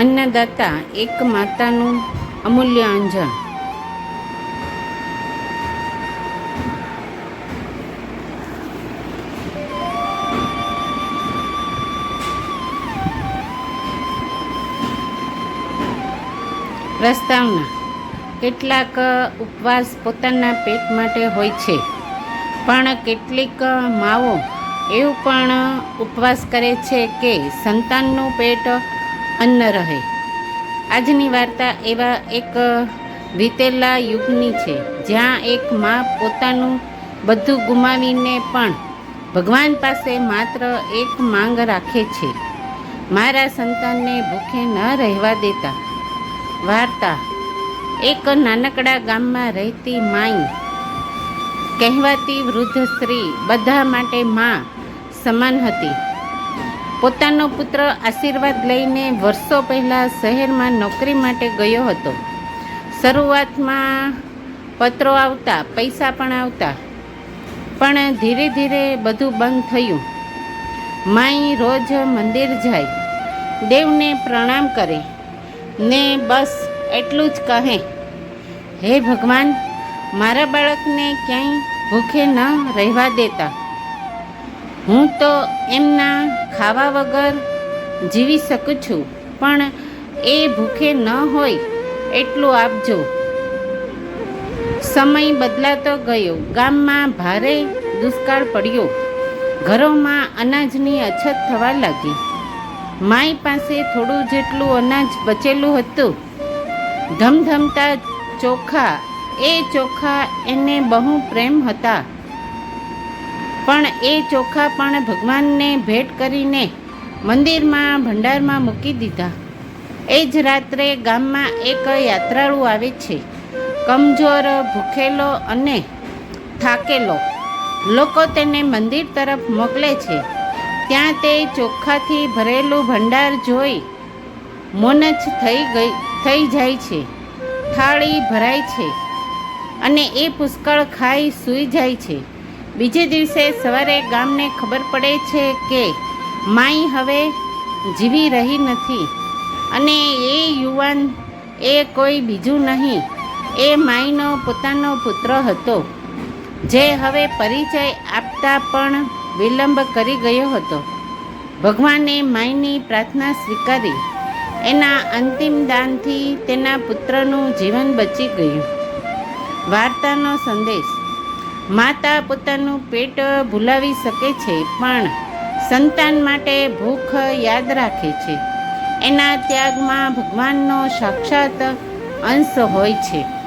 અન્નદાતા એક માતાનું અમૂલ્ય અંજન પ્રસ્તાવના. કેટલાક ઉપવાસ પોતાના પેટ માટે હોય છે, પણ કેટલીક માઓ એવું પણ ઉપવાસ કરે છે કે સંતાનનું પેટ અન્ન રહે. આજની વાર્તા એવા એક વીતેલા યુગની છે, જ્યાં એક મા પોતાનું બધું ગુમાવીને પણ ભગવાન પાસે માત્ર એક માંગ રાખે છે. મારા સંતાનને ભૂખે ન રહેવા દેતા. વાર્તા, એક નાનકડા ગામમાં રહેતી માઈ, કહેવાતી વૃદ્ધ સ્ત્રી બધા માટે માં સમાન હતી. પોતાનો પુત્ર આશીર્વાદ લઈને વર્ષો પહેલાં શહેરમાં નોકરી માટે ગયો હતો. શરૂઆતમાં પત્રો આવતા, પૈસા પણ આવતા, પણ ધીરે ધીરે બધું બંધ થયું. માઈ રોજ મંદિર જાય, દેવને પ્રણામ કરે, ને બસ એટલું જ કહે. હે ભગવાન, મારા બાળકને ક્યાંય ભૂખે ન રહેવા દેતા. હું તો એમના ખાવા વગર જીવી શકું છું, પણ એ ભૂખે ન હોય એટલું આપજો. સમય બદલાતો ગયો. ગામમાં ભારે દુષ્કાળ પડ્યો. ઘરોમાં અનાજની અછત થવા લાગી. માય પાસે થોડું જેટલું અનાજ બચેલું હતું. ધમધમતા ચોખા, એ ચોખા એને બહુ પ્રેમ હતા. પણ એ ચોખા પણ ભગવાનને ભેટ કરીને મંદિરમાં, ભંડારમાં મૂકી દીધા. એ જ રાત્રે ગામમાં એક યાત્રાળુ આવે છે. કમજોર, ભૂખેલો અને થાકેલો. લોકો તેને મંદિર તરફ મોકલે છે. ત્યાં તે ચોખ્ખાથી ભરેલું ભંડાર જોઈ મોનચ થઈ ગઈ, થઈ જાય છે. થાળી ભરાય છે અને એ પુષ્કળ ખાઈ સૂઈ જાય છે. બીજે દિવસે સવારે ગામને ખબર પડે છે કે માઈ હવે જીવી રહી નથી. અને એ યુવાન એ કોઈ બીજું નહીં. એ માઈનો પોતાનો પુત્ર હતો, જે હવે પરિચય આપતા પણ વિલંબ કરી ગયો હતો. ભગવાને માઈની પ્રાર્થના સ્વીકારી. એના અંતિમ દાનથી તેના પુત્રનું જીવન બચી ગયું. વાર્તાનો સંદેશ. માતા પોતાનું પેટ ભૂલાવી શકે છે, પણ સંતાન માટે ભૂખ યાદ રાખે છે. એના ત્યાગમાં ભગવાનનો સાક્ષાત અંશ હોય છે.